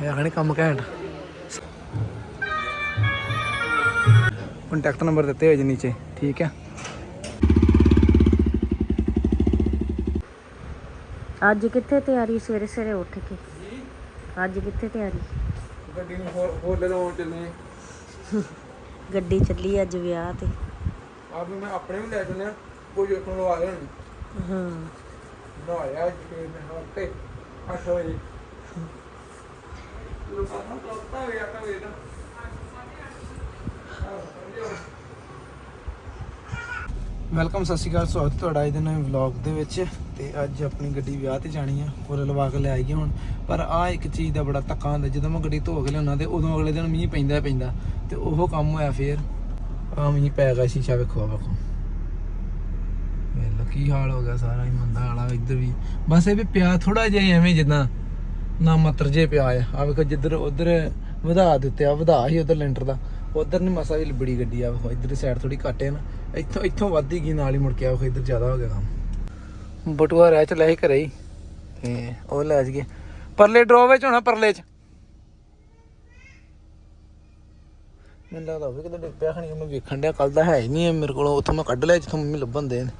ਹੈ ਕਹਣੀ ਕੰਮ ਘੈਂਟ। ਕੰਟੈਕਟ ਨੰਬਰ ਦਿੱਤੇ ਹੋਏ ਜੀ ਨੀਚੇ ਠੀਕ ਹੈ ਅੱਜ ਕਿੱਥੇ ਤਿਆਰੀ? ਸਵੇਰੇ ਸਵੇਰੇ ਉੱਠ ਕੇ। ਅੱਜ ਕਿੱਥੇ ਤਿਆਰੀ? ਗੱਡੀ ਨੂੰ ਹੋਰ ਹੋਰ ਲਗਾਉਣ ਚੱਲੇ ਗੱਡੀ ਚੱਲੀ ਅੱਜ ਵਿਆਹ ਤੇ। ਆਪ ਵੀ ਮੈਂ ਆਪਣੇ ਵੀ ਲੈ ਚੱਲਿਆ ਕੋਈ ਉੱਥੋਂ ਲਵਾ ਲੈਣ। ਹਾਂ। ਨਹਾਇਆ ਜਿਵੇਂ ਮੈਂ ਹੱਤੇ 8 ਵਜੇ। ਲੋਕਾਂ ਨੂੰ ਪਤਾ ਹੋਇਆ ਤਾਂ ਵੇਦਾ ਵੈਲਕਮ ਸਤਿ ਸ਼੍ਰੀ ਅਕਾਲ। ਸਵਾਗਤ ਤੁਹਾਡਾ ਅੱਜ ਨਵੇਂ ਵਲੌਗ ਦੇ ਵਿੱਚ। ਤੇ ਅੱਜ ਆਪਣੀ ਗੱਡੀ ਵਿਆਹ ਤੇ ਜਾਣੀ ਆ। ਫੁੱਲ ਲਵਾ ਕੇ ਲੈ ਗਏ ਹੁਣ। ਪਰ ਆ ਇੱਕ ਚੀਜ਼ ਦਾ ਬੜਾ ਧੱਕਾ ਹੁੰਦਾ। ਜਦੋਂ ਮੈਂ ਗੱਡੀ ਧੋ ਕੇ ਲਿਆਉਣਾ ਤੇ ਉਦੋਂ ਅਗਲੇ ਦਿਨ ਮੀਂਹ ਪੈਂਦਾ ਪੈਂਦਾ। ਤੇ ਉਹ ਕੰਮ ਹੋਇਆ ਫੇਰ। ਆ ਮੀਂਹ ਪੈ ਗਿਆ ਸ਼ੀਸ਼ਾ ਵੇਖੋ ਆਹ ਵੇਖੋ। ਵੇਖ ਕੀ ਹਾਲ ਹੋ ਗਿਆ ਸਾਰਾ ਹੀ, ਮੰਦਾ ਵਾਲਾ ਇੱਧਰ ਵੀ। ਬਸ ਇਹ ਵੀ ਪਿਆ ਥੋੜਾ ਜਿਹਾ ਐਵੇਂ ਜਿੱਦਾਂ। ਨਾ ਮਤਰ ਜੇ ਪਿਆ ਆ। ਆ ਵੇਖੋ ਜਿੱਧਰ ਉਧਰ ਵਧਾ ਦਿੱਤੇ ਆ ਵਧਾ ਹੀ ਉਧਰ ਲੈਂਟਰ ਦਾ। ਉਧਰ ਨਹੀਂ ਮਸਾ ਵੀ ਬੜੀ ਗੱਡੀ ਆ, ਵੇਖੋ ਇੱਧਰ ਸਾਈਡ ਥੋੜੀ ਘੱਟ ਹੈ ਨਾ। ਇੱਥੋਂ ਇੱਥੋਂ ਵੱਧ ਹੀ ਗਈ ਨਾਲ ਹੀ ਮੁੜ ਕੇ ਆ, ਵੇਖੋ ਇੱਧਰ ਜ਼ਿਆਦਾ ਹੋ ਗਿਆ ਕੰਮ। ਬਟੂਆ ਰਹਿ ਚ ਲੈ ਹੀ ਘਰੇ ਹੀ। ਤੇ ਉਹ ਲੈ ਜਗੇ ਪਰਲੇ ਡਰੋ ਵਿੱਚ ਹੋਣਾ ਪਰਲੇ ਚ। ਮੈਨੂੰ ਲੱਗਦਾ ਹੋਵੇ ਕਿਤੇ ਡਿੱਗ ਪਿਆ ਖਣੀ ਮੈਂ ਵੇਖਣ ਡਿਆ ਕੱਲ ਦਾ ਹੈ ਹੀ ਨਹੀਂ ਮੇਰੇ ਕੋਲ। ਉੱਥੋਂ ਮੈਂ ਕੱਢ ਲਿਆ, ਜਿੱਥੋਂ ਮੰਮੀ ਲੱਭਣ ਦੇ ਨੇ।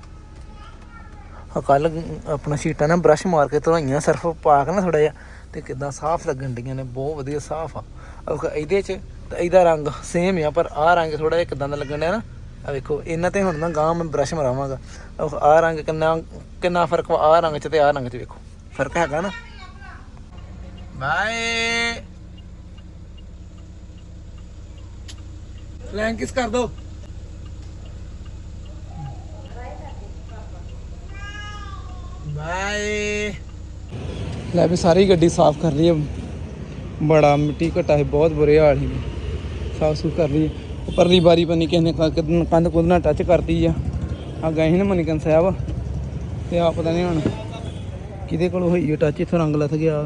ਆ ਕੱਲ ਆਪਣਾ ਸ਼ੀਟਾਂ ਨਾਲ ਬ੍ਰਸ਼ ਮਾਰ ਕੇ ਧੋਈਆਂ, ਸਰਫ ਪਾ ਕੇ ਨਾ ਥੋੜਾ ਜਿਹਾ। ਤੇ ਕਿਦਾਂ ਸਾਫ਼ ਲੱਗਣ ਡੀਆਂ ਨੇ, ਬਹੁਤ ਵਧੀਆ ਸਾਫ਼ ਆ। ਉਹ ਇਹਦੇ ਚ ਤਾਂ ਇਹਦਾ ਰੰਗ ਸੇਮ ਆ, ਪਰ ਆਹ ਰੰਗ ਥੋੜਾ ਜਿਹਾ ਕਿਦਾਂ ਦਾ ਲੱਗਣ ਡਿਆ ਨਾ ਆ ਵੇਖੋ, ਇਹਨਾਂ ਤੇ ਹੁਣ ਨਾ ਗਾਂ ਮੈਂ ਬ੍ਰਸ਼ ਮਰਾਵਾਂਗਾ। ਉਹ ਆਹ ਰੰਗ ਕਿੰਨਾ ਕਿੰਨਾ ਫ਼ਰਕ ਵਾ, ਆਹ ਰੰਗ ਚ ਤੇ ਆਹ ਰੰਗ ਚ ਵੇਖੋ। ਫ਼ਰਕ ਹੈਗਾ ਨਾ? ਬਾਏ। ਫਲੈਂਕ ਕਿਸ ਕਰ ਦੋ। ਬਾਏ। ਲੈ ਵੀ ਸਾਰੀ ਗੱਡੀ ਸਾਫ਼ ਕਰ ਲਈ ਹੈ ਬੜਾ ਮਿੱਟੀ ਘਟਾ ਹੈ ਬਹੁਤ ਬੁਰੇ ਹਾਲ ਹੀ ਸਾਫ਼ ਸੁਥ ਕਰ ਲਈ ਹੈ। ਉੱਪਰਲੀ ਬਾਰੀ ਪਨੀ ਕਿਸੇ ਨੇ ਕੰਧ ਕੰਧ ਕੁੰਧ ਨਾਲ ਟੱਚ ਕਰਤੀ ਆ। ਆ ਗਏ ਸੀ ਨਾ ਮਨੀਕਨ ਸਾਹਿਬ। ਤੇ ਆ ਪਤਾ ਨਹੀਂ ਹੁਣ ਕਿਹਦੇ ਕੋਲ ਹੋਈ ਹੈ ਟੱਚ ਇੱਥੋਂ ਰੰਗ ਲੱਥ ਗਿਆ।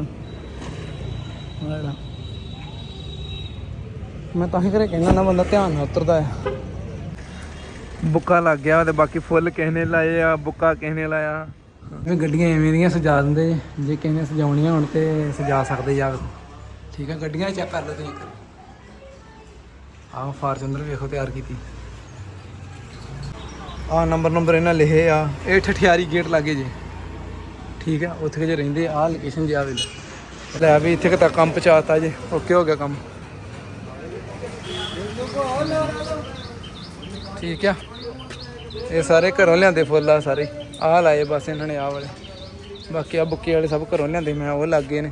ਆਹ ਮੈਂ ਤਾਂ ਹੀ ਕਰੇ ਕਹਿੰਦਾ ਨਾ, ਬੰਦਾ ਧਿਆਨ ਨਾਲ ਉਤਰਦਾ ਆ। ਬੁੱਕਾ ਲੱਗ ਗਿਆ ਤੇ ਬਾਕੀ ਫੁੱਲ ਕਿਸੇ ਨੇ ਲਾਏ ਆ, ਬੁੱਕਾ ਕਿਸੇ ਨੇ ਲਾਇਆ। ਇਹ ਗੱਡੀਆਂ ਐਵੇਂ ਦੀਆਂ ਸਜਾ ਦਿੰਦੇ ਜੇ। ਕਿਸੇ ਨੇ ਸਜਾਉਣੀਆਂ ਹੋਣ ਤੇ ਸਜਾ ਸਕਦੇ ਜਾ ਠੀਕ ਹੈ ਗੱਡੀਆਂ ਚੈੱਕ ਕਰ ਲਓ ਤੁਸੀਂ ਆਹ ਫਾਰਚੂਨਰ ਵੇਖੋ ਤਿਆਰ ਕੀਤੀ। ਆ ਨੰਬਰ ਨੰਬਰ ਇਹਨਾਂ ਲਿਖੇ ਆ। ਇਹ ਠਠਿਆਰੀ ਗੇਟ ਲਾਗੇ ਜੇ। ਠੀਕ ਹੈ ਉੱਥੇ ਜੇ ਰਹਿੰਦੇ ਆ ਲੋਕੇਸ਼ਨ ਜਿਆ ਵੇਲੇ ਲੈ ਵੀ ਇੱਥੇ ਤੱਕ ਕੰਮ ਪਹੁੰਚਾਤਾ ਜੇ। ਓਕੇ ਹੋ ਗਿਆ ਕੰਮ। ਠੀਕ ਆ। ਇਹ ਸਾਰੇ ਘਰੋਂ ਲਿਆਂਦੇ ਫੁੱਲ ਆ ਸਾਰੇ। ਆਹ ਲਾਏ ਬਸ ਇਹਨਾਂ ਨੇ ਆਹ ਵਾਲੇ। ਬਾਕੀ ਆ ਬੁੱਕੇ ਵਾਲੇ ਸਭ ਘਰੋਂ ਲਿਆਂਦੇ ਮੈਂ ਉਹ ਲੱਗ ਗਏ ਨੇ।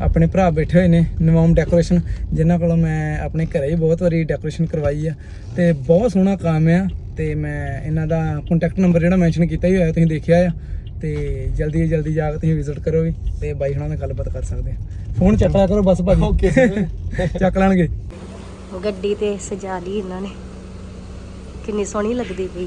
ਆਪਣੇ ਭਰਾ ਬੈਠੇ ਹੋਏ ਨੇ ਨਵਾਮ ਡੈਕੋਰੇਸ਼ਨ ਜਿਨ੍ਹਾਂ ਕੋਲੋਂ ਮੈਂ ਆਪਣੇ ਘਰੇ ਹੀ ਬਹੁਤ ਵਾਰੀ ਡੈਕੋਰੇਸ਼ਨ ਕਰਵਾਈ ਆ। ਤੇ ਬਹੁਤ ਸੋਹਣਾ ਕੰਮ ਆ ਤੇ ਮੈਂ ਇਹਨਾਂ ਦਾ ਕੰਟੈਕਟ ਨੰਬਰ ਜਿਹੜਾ ਮੈਂਸ਼ਨ ਕੀਤਾ ਹੀ ਹੋਇਆ ਤੁਸੀਂ ਦੇਖਿਆ ਆ। ਤੇ ਜਲਦੀ ਜਲਦੀ ਜਾ ਕੇ ਤੁਸੀਂ ਵਿਜ਼ਿਟ ਕਰੋ ਵੀ ਤੇ ਬਾਈ ਹੁਣਾਂ ਨਾਲ ਗੱਲਬਾਤ ਕਰ ਸਕਦੇ ਆ। ਫੋਨ ਚੱਕ ਲਿਆ ਕਰੋ ਬਸ ਭਾਜੀ। ਓਕੇ ਚੱਕ ਲੈਣਗੇ। ਗੱਡੀ ਤੇ ਸਜਾ ਲਈ ਇਹਨਾਂ ਨੇ। ਕਿੰਨੀ ਸੋਹਣੀ ਲੱਗਦੀ ਪਈ।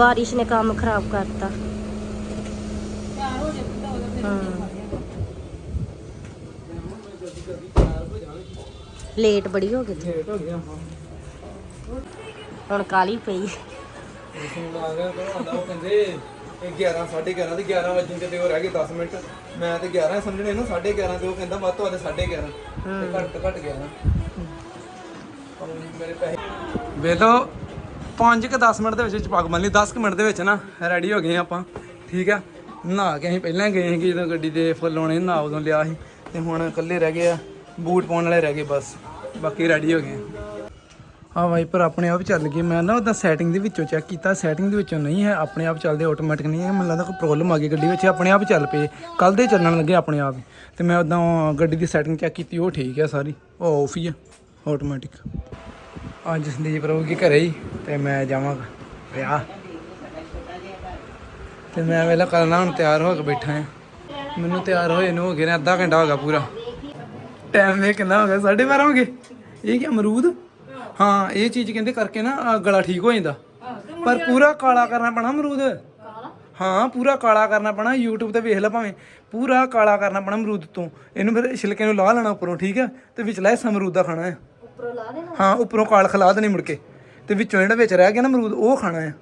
ਬਾਰਿਸ਼ ਨੇ ਕੰਮ ਖਰਾਬ ਕਰਤਾ। ਲੇਟ ਬੜੀ ਹੋ ਗਈ ਲੇਟ ਹੋ ਗਿਆ ਹੁਣ ਕਾਲੀ ਪਈ। ਆ ਗਿਆ ਤਾਂ ਆਂਦਾ ਉਹ ਕਹਿੰਦੇ ਇਹ 11 11:30 ਤੇ 11 ਵਜੇ ਤੇ ਉਹ ਰਹਿ ਗਏ 10 ਮਿੰਟ ਮੈਂ ਤੇ 11 ਸਮਝਣੇ ਨਾ 11:30 ਤੇ ਉਹ ਕਹਿੰਦਾ ਵੱਧ ਤੋਂ ਵੱਧ 11:30 ਤੇ ਘੱਟ ਘੱਟ 11 ਹੁਣ ਮੇਰੇ ਪੈਸੇ ਵੇਲੋ 5 ਕਿ 10 ਮਿੰਟ ਦੇ ਵਿੱਚ ਵਿੱਚ ਪੱਗ ਬੰਨ ਲਈ 10 ਕਿ ਮਿੰਟ ਦੇ ਵਿੱਚ ਨਾ ਰੈਡੀ ਹੋ ਗਏ ਆਪਾਂ। ਠੀਕ ਆ? ਨਹਾ ਕੇ ਅਸੀਂ ਪਹਿਲਾਂ ਗਏ ਸੀ ਜਦੋਂ ਗੱਡੀ ਦੇ ਫੁੱਲ ਲਾਉਣੇ ਨਹਾ ਉਦੋਂ ਲਿਆ ਸੀ। ਤੇ ਹੁਣ ਇਕੱਲੇ ਰਹਿ ਗਏ ਆ, ਬੂਟ ਪਾਉਣ ਵਾਲੇ ਰਹਿ ਗਏ ਬਸ। ਬਾਕੀ ਰੈਡੀ ਹੋ ਗਏ ਆ। ਵਾਈਪਰ ਆਪਣੇ ਆਪ ਚੱਲ ਗਏ। ਮੈਂ ਨਾ ਉਹਦਾ ਸੈਟਿੰਗ ਦੇ ਵਿੱਚੋਂ ਚੈੱਕ ਕੀਤਾ। ਸੈਟਿੰਗ ਦੇ ਵਿੱਚੋਂ ਨਹੀਂ ਹੈ, ਆਪਣੇ ਆਪ ਚੱਲਦੇ ਆਟੋਮੈਟਿਕ ਨਹੀਂ ਹੈ। ਮੈਨੂੰ ਲੱਗਦਾ ਕੋਈ ਪ੍ਰੋਬਲਮ ਆ ਗਈ ਗੱਡੀ ਵਿੱਚ। ਆਪਣੇ ਆਪ ਚੱਲ ਪਏ। ਕੱਲ ਦੇ ਚੱਲਣ ਲੱਗੇ ਆਪਣੇ ਆਪ ਹੀ। ਤੇ ਮੈਂ ਉਦਾਂ ਗੱਡੀ ਦੀ ਸੈਟਿੰਗ ਚੈੱਕ ਕੀਤੀ, ਉਹ ਠੀਕ ਹੈ ਸਾਰੀ। ਉਹ ਆਫ ਹੀ ਹੈ ਆਟੋਮੈਟਿਕ ਅੱਜ ਸੰਦੀਪ ਰਹੂਗੀ ਘਰੇ ਹੀ ਤੇ ਮੈਂ ਜਾਵਾਂਗਾ ਵਿਆਹ। ਤੇ ਮੈਂ ਵੇਲਾ ਕਰਨਾ ਹੁਣ ਤਿਆਰ ਹੋ ਕੇ ਬੈਠਾ ਆ ਮੈਨੂੰ ਤਿਆਰ ਹੋਏ ਨੂੰ ਹੋ ਗਏ ਨੇ, ਅੱਧਾ ਘੰਟਾ ਹੋ ਗਿਆ ਪੂਰਾ। ਟਾਈਮ ਵੇ ਕਿੰਨਾ ਹੋ ਗਿਆ 12:30 ਹੋ ਗਏ। ਇਹ ਕੀ ਅਮਰੂਦ? ਹਾਂ, ਇਹ ਚੀਜ਼ ਕਹਿੰਦੇ ਕਰਕੇ ਨਾ ਗਲਾ ਠੀਕ ਹੋ ਜਾਂਦਾ। ਪਰ ਪੂਰਾ ਕਾਲਾ ਕਰਨਾ ਪੈਣਾ ਅਮਰੂਦ। ਹਾਂ, ਪੂਰਾ ਕਾਲਾ ਕਰਨਾ ਪੈਣਾ, YouTube ਤੇ ਵੇਖ ਲੈ ਭਾਵੇਂ। ਪੂਰਾ ਕਾਲਾ ਕਰਨਾ ਪੈਣਾ ਅਮਰੂਦ ਤੋਂ। ਇਹਨੂੰ ਫਿਰ ਛਿਲਕੇ ਨੂੰ ਲਾਹ ਲੈਣਾ ਉੱਪਰੋਂ, ਠੀਕ ਹੈ ਤੇ ਵਿਚਲਾ ਇਸ ਅਮਰੂਦ ਦਾ ਖਾਣਾ ਹੈ ਉੱਪਰੋਂ ਲਾ ਦੇਣਾ? ਹਾਂ ਉੱਪਰੋਂ ਕਾਲ ਖਲਾ ਦੇਣੀ ਮੁੜ ਕੇ। ਤੇ ਵਿੱਚੋਂ ਜਿਹੜਾ ਵਿੱਚ ਰਹਿ ਗਿਆ ਨਾ ਅਮਰੂਦ ਉਹ ਖਾਣਾ ਹੈ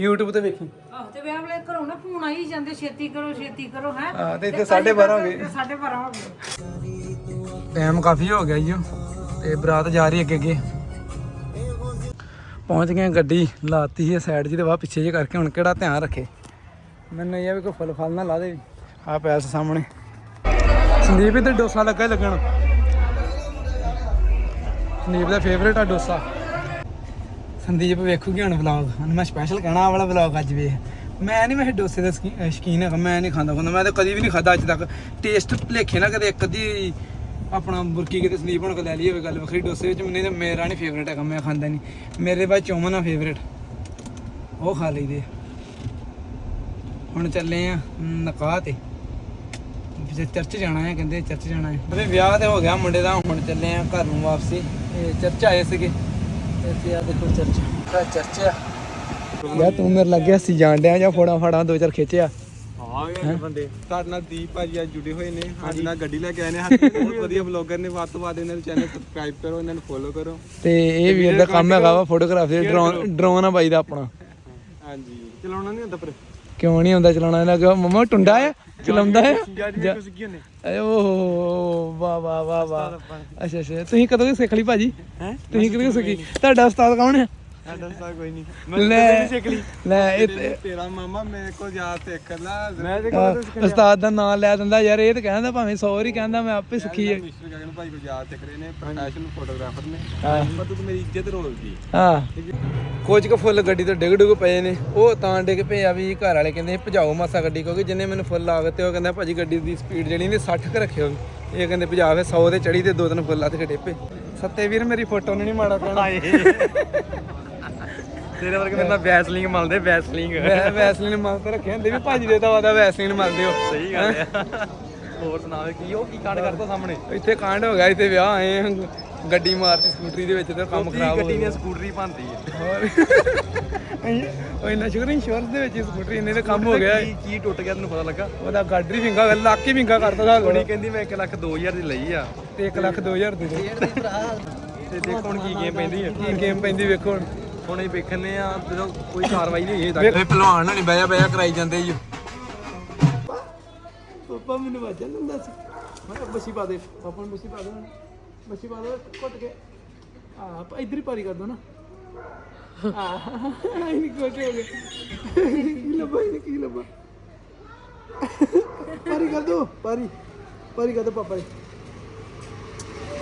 YouTube ਤੇ ਵੇਖੀ। ਆਹ ਤੇ ਵਿਆਹ ਵੇਲੇ ਘਰੋਂ ਨਾ ਫੋਨ ਆਈ ਜਾਂਦੇ ਛੇਤੀ ਕਰੋ ਛੇਤੀ ਕਰੋ ਹੈ? ਹਾਂ ਤੇ ਇੱਥੇ 12:30 ਹੋ ਗਏ। 12:30 ਹੋ ਗਏ। ਟਾਈਮ ਕਾਫੀ ਹੋ ਗਿਆ ਜੀ ਤੇ ਬਰਾਤ ਜਾ ਰਹੀ ਅੱਗੇ ਅੱਗੇ। ਪਹੁੰਚ ਗਏ ਗੱਡੀ ਲਾਤੀ ਹੈ ਸਾਈਡ ਜੀ ਤੇ ਵਾ ਪਿੱਛੇ ਜੇ ਕਰਕੇ ਹੁਣ ਕਿਹੜਾ ਧਿਆਨ ਰੱਖੇ। ਮੈਨੂੰ ਇਹ ਆ ਵੀ ਕੋਈ ਫੁੱਲ ਫਲ ਨਾ ਲਾ ਦੇ। ਆ ਪੈਸ ਸਾਹਮਣੇ। ਸੰਦੀਪ ਇੱਧਰ ਡੋਸਾ ਲੱਗਾ ਲੱਗਣ। ਸੰਦੀਪ ਦਾ ਫੇਵਰੇਟ ਆ ਡੋਸਾ। ਸੰਦੀਪ ਵੇਖੂਗੀ ਹੁਣ ਵਲੌਗ ਹੁਣ ਮੈਂ ਸਪੈਸ਼ਲ ਕਹਿਣਾ ਆਹ ਵਾਲਾ ਵਲੌਗ ਅੱਜ ਵੇ ਮੈਂ ਨਹੀਂ ਮੈਂ ਡੋਸੇ ਦਾ ਸ਼ਕੀ- ਸ਼ੌਕੀਨ ਹੈਗਾ, ਮੈਂ ਨਹੀਂ ਖਾਂਦਾ ਖਾਂਦਾ ਮੈਂ ਤਾਂ ਕਦੀ ਵੀ ਨਹੀਂ ਖਾਦਾ ਅੱਜ ਤੱਕ। ਟੇਸਟ ਭੁਲੇਖੇ ਨਾ ਕਦੇ, ਇੱਕ ਅੱਧੀ ਆਪਣਾ ਬੁਰਕੀ ਕਿਤੇ ਸੰਦੀਪ ਹੁਣ ਕੋ ਲੈ ਲਈ ਹੋਵੇ ਗੱਲ ਵੱਖਰੀ। ਡੋਸੇ ਵਿੱਚ ਮੈਨੂੰ ਤਾਂ ਮੇਰਾ ਨਹੀਂ ਫੇਵਰੇਟ ਹੈਗਾ, ਮੈਂ ਖਾਂਦਾ ਨਹੀਂ ਮੇਰੇ ਬਾਅਦ ਚੌਮਨ ਆ ਫੇਵਰੇਟ ਉਹ ਖਾ ਲਈਦੇ ਹੁਣ ਚੱਲੇ ਆ ਨਕਾਹ ਤੇ। ਜੇ ਚਰਚ ਜਾਣਾ ਹੈ ਕਹਿੰਦੇ ਚਰਚ ਜਾਣਾ ਹੈ। ਅਰੇ ਵਿਆਹ ਤੇ ਹੋ ਗਿਆ ਮੁੰਡੇ ਦਾ ਹੁਣ ਚੱਲੇ ਆ ਘਰ ਨੂੰ ਵਾਪਸੀ। ਇਹ ਚਰਚ ਆਏ ਸੀਗੇ। ਇੱਥੇ ਆ ਦੇਖੋ ਚਰਚ। ਆ ਚਰਚ ਆ? ਯਾ ਤੂੰ ਮੇਰੇ ਲੱਗੇ ਹੱਸੀ ਜਾਣ ਡਿਆ ਜਾਂ ਫੋੜਾ ਫਾੜਾ ਦੋ ਚਾਰ ਖਿੱਚਿਆ? ਹਾਂ ਗਏ ਬੰਦੇ। ਸਾਡੇ ਨਾਲ ਦੀਪ ਭਾਜੀ ਅੱਜ ਜੁੜੇ ਹੋਏ ਨੇ। ਸਾਡੇ ਨਾਲ ਗੱਡੀ ਲੈ ਕੇ ਆਏ ਨੇ। ਬਹੁਤ ਵਧੀਆ ਬਲੌਗਰ ਨੇ। ਵੱਧ ਤੋਂ ਵੱਧ ਇਹਨਾਂ ਦੇ ਚੈਨਲ ਸਬਸਕ੍ਰਾਈਬ ਕਰੋ ਇਹਨਾਂ ਨੂੰ ਫੋਲੋ ਕਰੋ। ਤੇ ਇਹ ਵੀਰ ਦਾ ਕੰਮ ਹੈਗਾ ਵਾ ਫੋਟੋਗ੍ਰਾਫੀ ਡਰੋਨ ਡਰੋਨ ਆ ਬਾਈ ਦਾ ਆਪਣਾ। ਹਾਂਜੀ। ਚਲਾਉਣਾ ਨਹੀਂ ਹੁੰਦਾ ਪਰ ਕਿਉਂ ਨਹੀਂ ਆਉਂਦਾ ਚਲਾਉਣਾ? ਇਹਨਾਂ ਕਿ ਮਮਾ ਟੁੰਡਾ ਆ? ਚਲਾਉਂਦਾ ਆ? ਜਾ- ਕੁਝ ਕੀ ਨੇ ਏ ਓਹ ਵਾਹ ਵਾਹ ਵਾਹ ਵਾਹ। ਅੱਛਾ ਅੱਛਾ। ਤੁਸੀਂ ਕਦੋਂ ਸਿੱਖ ਲਈ ਭਾਜੀ? ਹੈ? ਤੁਸੀਂ ਕਦੋਂ ਸਿੱਖੀ ਤੁਹਾਡਾ ਉਸਤਾਦ ਕੌਣ ਹੈ ਸਾਡਾ ਸਾ ਕੋਈ ਨਹੀਂ। ਮੈਂ ਲੈ ਕਦੇ ਨਹੀਂ ਸਿੱਖ ਲਈ ਲੈ ਇਹ ਤੇ- ਤੇਰਾ ਮਾਮਾ ਮੇਰੇ ਕੋਲ ਜਾ ਸਿੱਖ ਲਾ। ਮੈਂ ਤੇ ਆਹ, ਉਸਤਾਦ ਦਾ ਨਾਮ ਲੈ ਦਿੰਦਾ ਯਾਰ ਇਹ ਤਾਂ ਕਹਿੰਦਾ ਭਾਵੇਂ 100 ਵਾਰੀ ਕਹਿੰਦਾ ਮੈਂ ਆਪੇ ਸਿੱਖੀ ਹੈ। ਮਿਸਟਰ ਗਗਨ ਭਾਈ ਕੋਲ ਜਾ ਸਿੱਖ ਰਹੇ ਨੇ ਪ੍ਰੋਫੈਸ਼ਨਲ ਫੋਟੋਗ੍ਰਾਫਰ ਨੇ। ਹਾਂ। ਪਰ ਤੂੰ ਮੇਰੀ ਇੱਜ਼ਤ ਰੋਲਦੀ। ਹਾਂ। ਕੁਝ ਕੁ ਫੁੱਲ ਗੱਡੀ ਤੋਂ ਡਿੱਗ ਡੁੱਗ ਪਏ ਨੇ। ਉਹ ਤਾਂ ਡਿੱਗ ਪਏ ਆ ਵੀ ਘਰ ਵਾਲੇ ਕਹਿੰਦੇ ਭਜਾਓ ਮਾਸਾ ਗੱਡੀ ਕਿਉਂਕਿ ਜਿੰਨੇ ਮੈਨੂੰ ਫੁੱਲ ਲਾਗਤੇ ਉਹ ਕਹਿੰਦਾ ਭਾਜੀ ਗੱਡੀ ਦੀ ਸਪੀਡ ਜਿਹੜੀ ਨੇ 60 ਕ ਰੱਖਿਓ ਇਹ ਕਹਿੰਦੇ ਭਜਾ ਫੇ 100 ਤੇ ਚੜੀ ਤੇ ਦੋ ਤਿੰਨ ਫੁੱਲ ਹੱਥ ਖੜੇ ਪਏ। ਸੱਤੇ ਵੀਰ ਮੇਰੀ ਫੋਟੋ ਨੂੰ ਨਹੀਂ ਮਾੜਾ ਕਹਿਣਾ ਤੇਰੇ ਵਰਗੇ ਮੇਰੇ ਨਾਲ ਵੈਸਲਿੰਗ ਮਲਦੇ ਵੈਸਲਿੰਗ। ਵੈ ਵੈਸਲੀਨ ਮੰਗ ਤੇ ਰੱਖੇ ਹੁੰਦੇ ਵੀ ਭਾਜੀ ਦੇ ਤਾਂ ਵਾਦਾ ਵੈਸਲੀਨ ਮੰਗਦੇ ਹੋ। ਸਹੀ ਗੱਲ ਹੈ? ਹੋਰ ਸੁਣਾਵੇ ਕੀ ਉਹ ਕੀ ਕਾਂਡ ਕਰਦਾ ਸਾਹਮਣੇ? ਇੱਥੇ ਕਾਂਡ ਹੋ ਗਿਆ ਇੱਥੇ ਵਿਆਹ ਆਏ ਗੱਡੀ ਮਾਰਤੀ ਸਕੂਟਰੀ ਦੇ ਵਿੱਚ ਤੇ ਕੰਮ ਖਰਾਬ ਹੋ ਗੱਡੀ ਗਿਆ। ਨੇ ਸਕੂਟਰੀ ਭੰਦੀ ਹੈ? ਹੋਰ। ਉਹ ਇੰਨਾ ਸ਼ੁਕਰ ਇੰਸ਼ੋਰੈਂਸ ਦੇ ਵਿੱਚ ਹੀ ਸਕੂਟਰੀ ਇੰਨੇ ਦਾ ਕੰਮ ਹੋ ਗਿਆ। ਕੀ ਕੀ ਟੁੱਟ ਗਿਆ ਤੈਨੂੰ ਪਤਾ ਲੱਗਾ? ਉਹਦਾ ਗਾਡਰੀ ਵਿੰਗਾ ਲੱਕ ਹੀ ਵਿੰਗਾ ਕਰਤਾ ਦਾ ਕੁੜੀ ਕਹਿੰਦੀ ਮੈਂ 1 ਲੱਖ 2000 ਦੀ ਲਈ ਆ। ਤੇ 1 ਲੱਖ 2000 ਦੇ ਦੇ। ਤੇ ਦੇਖ ਹੁਣ ਕੀ ਗੇਮ ਪੈਂਦੀ ਹੈ ਕੀ ਗੇਮ ਪੈਂਦੀ ਵੇਖੋ ਹੁਣ। ਹੁਣ ਇਹ ਵੇਖਣੇ ਆ ਜਦੋਂ ਕੋਈ ਕਾਰਵਾਈ ਨਹੀਂ ਹੋਈ ਵੇ ਪਹਿਲਵਾਨ ਹੋਣੀ ਬਹਿਆ ਬਹਿਆ ਕਰਾਈ ਜਾਂਦੇ ਈ ਪਾਪਾ ਮੈਨੂੰ ਵਾਜਾ ਨਾ ਦੱਸ ਮੈਂ ਕਿਹਾ ਬੱਸੀ ਪਾ ਦੇ। ਪਾਪਾ ਨੂੰ ਬੱਸੀ ਪਾ ਦੇ ਬੱਸੀ ਪਾ ਦੇ ਘੁੱਟ ਕੇ। ਆ ਇਧਰ ਹੀ ਪਾਰੀ ਕਰ ਦੋ ਨਾ। ਆ ਇਹ ਕੁਝ ਹੋ ਗਿਆ ਕੀ ਲੱਭਾ ਇਹ ਕੀ ਲੱਭਾ? ਪਾਰੀ ਕਰ ਦੋ ਪਾਰੀ। ਪਾਰੀ ਕਰ ਦੋ ਪਾਪਾ ਜੀ।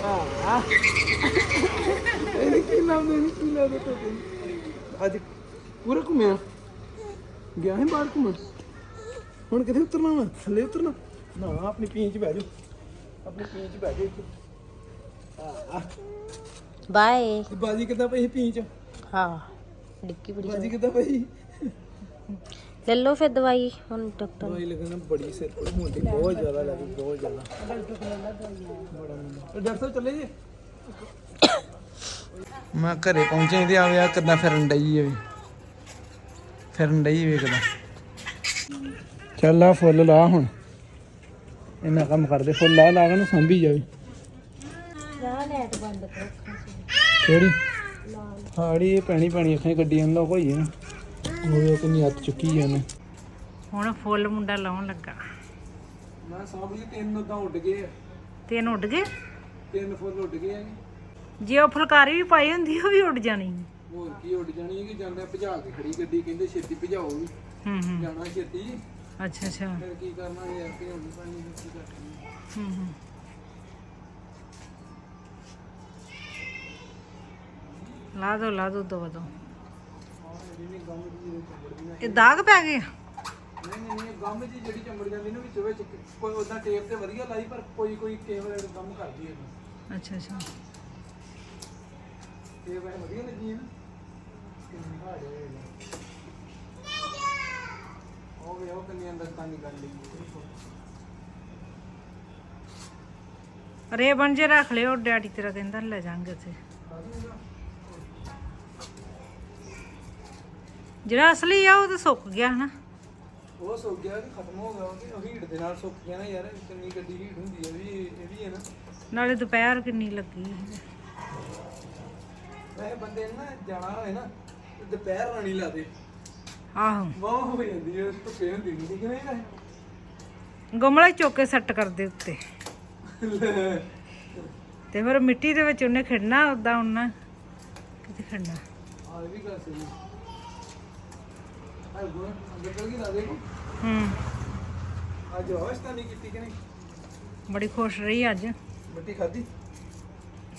ਆ ਇਹ ਕੀ ਲਾਉਂਦੇ ਨੇ ਕੀ ਲਾਉਂਦੇ ਤੋਤੇ ਅੱਜ ਪੂਰਾ ਘੁੰਮਿਆ। ਗਿਆ ਹੈ ਬਾਹਰ ਘੁੰਮਣ। ਹੁਣ ਕਿੱਥੇ ਉਤਰਨਾ ਵਾ? ਥੱਲੇ ਉਤਰਨਾ? ਨਾ ਆਪਣੀ ਪੀਂਚ ਬਹਿ ਜਾ ਆਪਣੀ ਪੀਂਚ ਬਹਿ ਜਾ ਇੱਥੇ। ਆ ਬਾਏ। ਆ ਬਾਜੀ ਕਿੱਦਾਂ ਪਈ ਪੀਂਚ? ਹਾਂ ਡਿੱਕੀ ਬੜੀ ਬਾਜੀ ਕਿੱਦਾਂ ਪਈ? ਲੈ ਲਓ ਫਿਰ ਦਵਾਈ ਹੁਣ ਡਾਕਟਰ ਦਵਾਈ ਲੱਗਣਾ ਬੜੀ ਸਿਰ ਕੋਲ ਮੋਟੀ ਬਹੁਤ ਜ਼ਿਆਦਾ ਲੱਗੀ ਬਹੁਤ ਜ਼ਿਆਦਾ। ਬੜਾ ਮੁੰਡਾ। ਡਾਕਟਰ ਸਾਹਿਬ ਚੱਲੇ ਜੀ? ਮੈਂ ਘਰੇ ਪਹੁੰਚੇ ਤੇ ਆ ਵਿਆ ਕਿੱਦਾਂ ਫਿਰਨ ਡਈ ਵੀ। ਫਿਰਨ ਡਈ ਵੇਖਦਾ ਚੱਲ ਆ ਫੁੱਲ ਲਾ ਹੁਣ। ਇਹਨਾਂ ਕੰਮ ਕਰਦੇ ਫੁੱਲ ਲਾ ਲਾ ਕੇ ਨੂੰ ਸੰਭੀ ਜਾਵੇ ਲਾਈਟ ਬੰਦ ਕਰੋ ਕਿਹੜੀ? ਹਾੜੀ ਇਹ ਪੈਣੀ ਪੈਣੀ ਅੱਖਾਂ ਗੱਡੀ ਲੋਕ ਹੋਈ ਹੈ ਨਾ ਉਹ ਕਿੰਨੀ ਹੱਥ ਚੁੱਕੀ ਜਾਂਦੇ ਹੁਣ ਫੁੱਲ ਮੁੰਡਾ ਲਾਉਣ ਲੱਗਾ। ਮੈਂ ਸਾਹਮਣੇ ਤਿੰਨ ਉਦਾਂ ਉੱਡ ਗਏ ਆ। ਤਿੰਨ ਉੱਡ ਗਏ? ਤਿੰਨ ਫੁੱਲ ਉੱਡ ਗਏ ਆ ਜੇ ਉਹ ਫੁਲਕਾਰੀ ਵੀ ਪਾਈ ਹੁੰਦੀ ਉਹ ਵੀ ਉੱਡ ਜਾਣੀ। ਹੋਰ ਕੀ ਉੱਡ ਜਾਣੀ ਕਿ ਜਾਂਦੇ ਭਜਾ ਕੇ ਖੜੀ ਗੱਡੀ ਕਹਿੰਦੇ ਛੇਤੀ ਭਜਾਓ ਵੀ। ਹੂੰ ਹੂੰ। ਜਾਣਾ ਛੇਤੀ ਅੱਛਾ ਅੱਛਾ। ਫਿਰ ਕੀ ਕਰਨਾ ਯਾਰ ਕਿ ਹੁਣ ਪਾਣੀ ਕੀ ਕਰਨਾ ਹੂੰ ਹੂੰ। ਲਾ ਦੋ ਲਾ ਦੋ ਦੋ ਦੋ। ਇਹ ਦਾਗ ਪੈ ਗਏ ਨਹੀਂ ਨਹੀਂ ਨਹੀਂ ਗਮ ਜੀ ਜਿਹੜੀ ਚੰਬੜ ਜਾਂਦੀ ਨਾ ਵਿੱਚ ਵਿੱਚ ਕੋਈ ਉਦਾਂ ਟੇਪ ਤੇ ਵਧੀਆ ਲਾਈ ਪਰ ਕੋਈ ਕੋਈ ਕੇਵਲ ਗਮ ਕਰਦੀ ਹੈ। ਅੱਛਾ ਅੱਛਾ। ਟੇਪ ਐ ਵਧੀਆ ਲੱਗੀ ਹੈ ਨਾ। ਕਿੰਨੀ ਹਾੜੇ ਉਹ ਵੀ ਉਹ ਕੰਨੀ ਅੰਦਰ ਤਾਂ ਨਿਕਲ ਲਈ। ਰੇ ਬਣ ਜੇ ਰੱਖ ਲਿਓ ਡੈਡੀ ਤੇਰਾ ਕਹਿੰਦਾ ਲੈ ਜਾਾਂਗੇ ਉੱਥੇ। ਜਿਹੜਾ ਅਸਲੀ ਆ ਉਹ ਤਾਂ ਸੁੱਕ ਗਿਆ ਹਨਾ। ਉਹ ਸੁੱਕ ਗਿਆ ਕਿ ਖਤਮ ਹੋ ਗਿਆ ਉਹ ਹੀਟ ਦੇ ਨਾਲ ਸੁੱਕ ਗਿਆ ਨਾ ਯਾਰ ਕਿੰਨੀ ਗੱਡੀ ਹੀਟ ਹੁੰਦੀ ਹੈ ਵੀ ਇਹ ਵੀ ਹੈ ਨਾ। ਨਾਲੇ ਦੁਪਹਿਰ ਕਿੰਨੀ ਲੱਗੀ ਵੈਸੇ ਬੰਦੇ ਨੇ ਨਾ ਜਾਣਾ ਹੋਵੇ ਨਾ ਤੇ ਦੁਪਹਿਰ ਰਾਣੀ ਲਾ ਦੇ। ਆਹੋ। ਵਾਹ ਹੋ ਜਾਂਦੀ ਹੈ ਧੁੱਪੇ ਹੁੰਦੀ ਨਹੀਂ ਕਿਵੇਂ ਕਰੇ ਗਮਲਾ ਚੁੱਕ ਕੇ ਸੈੱਟ ਕਰਦੇ ਉੱਤੇ। ਤੇ ਫਿਰ ਮਿੱਟੀ ਦੇ ਵਿੱਚ ਉਹਨੇ ਖੜਨਾ ਉਦਾਂ ਉਹਨਾਂ ਕਿਤੇ ਖੜਨਾ। ਆ ਇਹ ਵੀ ਗੱਲ ਸਹੀ ਆ ਗੋ ਅੰਦਰ ਚਲ ਗਈ ਲਾ ਦੇ ਕੋ ਹੂੰ। ਅੱਜ ਅਵਸਥਾ ਨਹੀਂ ਕੀਤੀ ਕਿ ਨਹੀਂ? ਬੜੀ ਖੁਸ਼ ਰਹੀ ਅੱਜ। ਮਿੱਟੀ ਖਾਦੀ